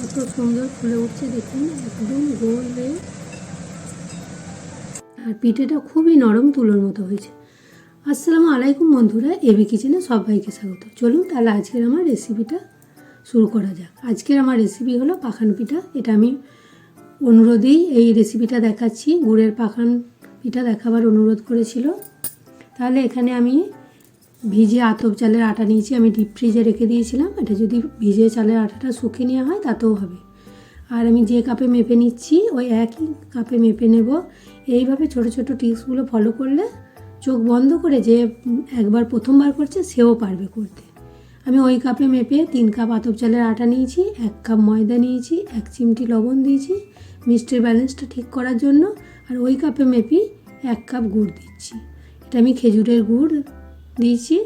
কত সুন্দর ফুলে উঠছে দেখুন, একদম গোল। হয়ে আর পিঠেটা খুবই নরম তুলোর মতো হয়েছে। আসসালামু আলাইকুম বন্ধুরা এবি কিচেনে সবাইকে স্বাগত। চলুন তাহলে আজকের আমার রেসিপিটা শুরু করা যাক। আজকের আমার রেসিপি হলো পাখান পিঠা। এটা আমি অনুরোধেই এই রেসিপিটা দেখাচ্ছি। গুড়ের পাখান পিঠা দেখাবার অনুরোধ করেছিল। তাহলে এখানে আমি ভিজে আতপ চালের আটা নিয়েছি, আমি ডিপ ফ্রিজে রেখে দিয়েছিলাম। এটা যদি ভিজে চালের আটাটা শুকিয়ে নেওয়া হয়, তাতেও হবে। আর আমি যে কাপে মেপে নিচ্ছি, ওই একই কাপে মেপে নেব। এইভাবে ছোট ছোট টিপসগুলো ফলো করলে চোখ বন্ধ করে যে একবার প্রথমবার করছে, সেও পারবে করতে। আমি ওই কাপে মেপে তিন কাপ আতপ চালের আটা নিয়েছি, এক কাপ ময়দা নিয়েছি, এক চিমটি লবণ দিয়েছি, মিষ্টির ব্যালেন্সটা ঠিক করার জন্য। আর ওই কাপে মেপি এক কাপ গুড় দিচ্ছি। এটা আমি খেজুরের গুড় দিয়েছি।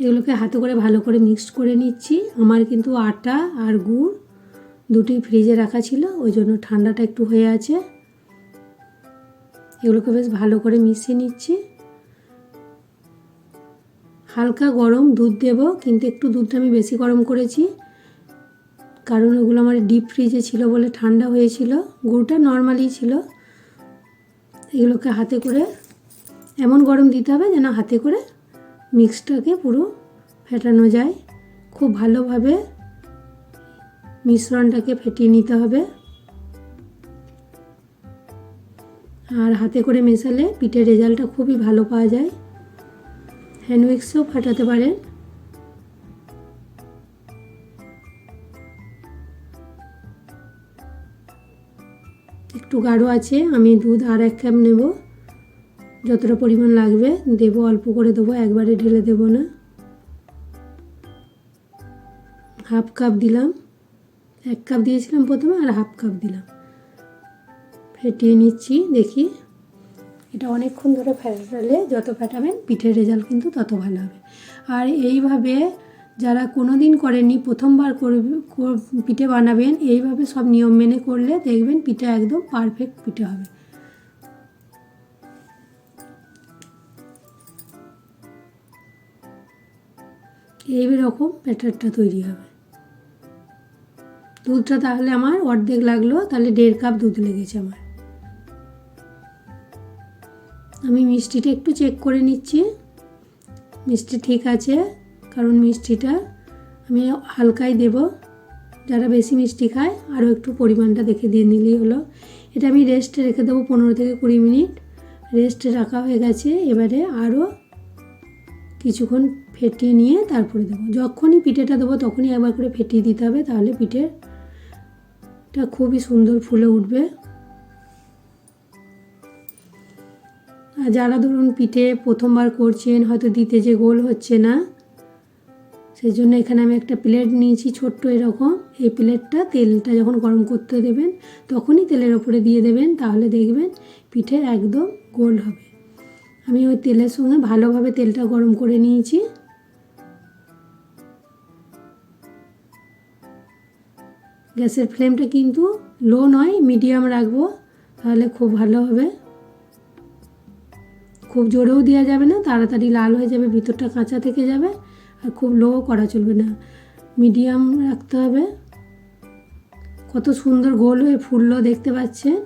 এগুলোকে হাতে করে ভালো করে মিক্সড করে নিচ্ছি। আমার কিন্তু আটা আর গুড় দুটি ফ্রিজে রাখা ছিল, ওই জন্য ঠান্ডাটা একটু হয়ে আছে। এগুলোকে বেশ ভালো করে মিশিয়ে নিচ্ছি। হালকা গরম দুধ দেব, কিন্তু একটু দুধটা আমি বেশি গরম করেছি। কারণ ওগুলো আমার ডিপ ফ্রিজে ছিল বলে ঠান্ডা হয়েছিল। গুড়টা নর্মালি ছিল। এগুলোকে হাতে করে এমন গরম দিতে হবে যেন হাতে করে মিক্সটাকে পুরো ফেটানো যায়। খুব ভালোভাবে মিশ্রণটাকে ফেটিয়ে নিতে হবে। আর হাতে করে মেশালে পিঠের রেজাল্টটা খুবই ভালো পাওয়া যায়। হ্যান্ড উইক্সেও ফাটাতে পারেন। একটু গাঢ় আছে, আমি দুধ আর এক কাপ নেব। যতটা পরিমাণ লাগবে, দেব, অল্প করে দেবো, একবারে ঢেলে দেবো না। হাফ কাপ দিলাম। এক কাপ দিয়েছিলাম প্রথমে আর হাফ কাপ দিলাম। ফেটিয়ে নিচ্ছি, দেখি। এটা অনেকক্ষণ ধরে ফেটালে যত ফেটাবেন, পিঠের রেজাল্ট কিন্তু তত ভালো হবে। আর এইভাবে যারা কোনো দিন করেননি, প্রথমবার পিঠে বানাবেন, এইভাবে সব নিয়ম মেনে করলে দেখবেন পিঠে একদম পারফেক্ট পিঠে হবে। এই রকম ব্যাটারটা তৈরি হবে। দুধটা তাহলে আমার অর্ধেক লাগল, তাহলে দেড় কাপ দুধ লেগেছে আমার। আমি মিষ্টিটা একটু চেক করে নিচ্ছি। মিষ্টি ঠিক আছে? কারণ মিষ্টিটা আমি হালকাই দেব। যারা বেশি মিষ্টি খায়, আরও একটু পরিমাণটা দেখে দিয়ে নিলেই হলো। এটা আমি রেস্টে রেখে দেবো পনেরো থেকে কুড়ি মিনিট। রেস্টে রাখা হয়ে গেছে। এবারে আরও কিছুক্ষণ ফেটিয়ে নিয়ে তারপরে দেবো। যখনই পিঠেটা দেবো তখনই একবার করে ফেটিয়ে দিতে হবে, তাহলে পিঠেটা খুবই সুন্দর ফুলে উঠবে। আর যারা ধরুন পিঠে প্রথমবার করছেন, হয়তো দিতে যে গোল হচ্ছে না সেই জন্য এখানে আমি একটা প্লেট নিয়েছি ছোট্ট এরকম। এই প্লেটটা তেলটা যখন গরম করতে দেবেন, তখনই তেলের ওপরে দিয়ে দেবেন, তাহলে দেখবেন পিঠে একদম গোল হবে। আমি ওই তেলের সঙ্গে ভালোভাবে তেলটা গরম করে নিয়েছি। গ্যাসের ফ্লেমটা কিন্তু লো নয়, মিডিয়াম রাখব, তাহলে খুব ভালো হবে। খুব জোরেও দেওয়া যাবে না, তাড়াতাড়ি লাল হয়ে যাবে, ভিতরটা কাঁচা থেকে যাবে। আর খুব লো করা চলবে না। মিডিয়াম রাখতে হবে। কত সুন্দর গোল হয়ে ফুললো দেখতে পাচ্ছেন।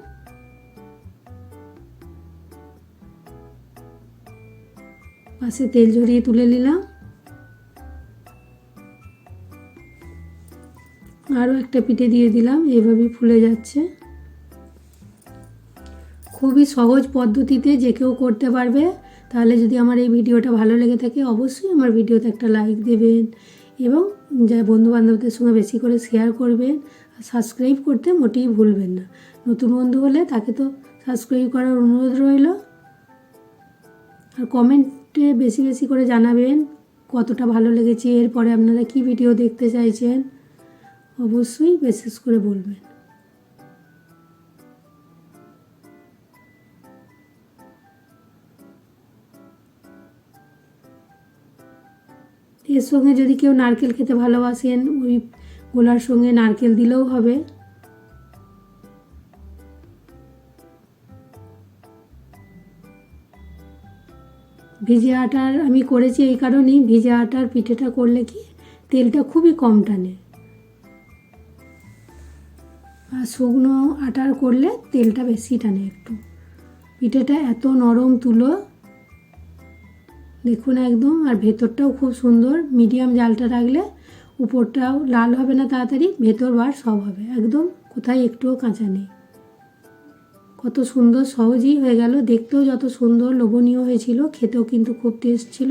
পাশে তেল ঝরিয়ে তুলে নিলাম। আরও একটা পিঠে দিয়ে দিলাম এইভাবেই ফুলে যাচ্ছে। খুবই সহজ পদ্ধতিতে যে কেউ করতে পারবে। তাহলে যদি আমার এই ভিডিওটা ভালো লেগে থাকে, অবশ্যই আমার ভিডিওতে একটা লাইক দেবেন এবং যা বন্ধুবান্ধবদের সঙ্গে বেশি করে শেয়ার করবেন। আর সাবস্ক্রাইব করতে মোটেই ভুলবেন না। নতুন বন্ধু হলে তাকে তো সাবস্ক্রাইব করার অনুরোধ রইল। আর কমেন্টে বেশি বেশি করে জানাবেন কতটা ভালো লেগেছে, এরপরে আপনারা কি ভিডিও দেখতে চাইছেন, অবশ্যই বিশেষ করে বলবেন। এর সঙ্গে যদি কেউ নারকেল খেতে ভালোবাসেন, ওই গোলার সঙ্গে নারকেল দিলেও হবে। ভিজে আটার, আমি করেছি এই কারণেই, ভিজে আটার পিঠেটা করলে কি তেলটা খুবই কম টানে। আর শুকনো আটার করলে তেলটা বেশি টানে একটু। পিঠেটা এত নরম তুলো দেখুন একদম, আর ভেতরটাও খুব সুন্দর। মিডিয়াম জালটা রাখলে উপরটাও লাল হবে না তাড়াতাড়ি, ভেতর বার সব হবে। একদম, কোথায় একটুও কাঁচা নেই। কত সুন্দর, সহজেই হয়ে গেল। দেখতেও যত সুন্দর, লোভনীয় হয়েছিল, খেতেও কিন্তু খুব টেস্ট ছিল।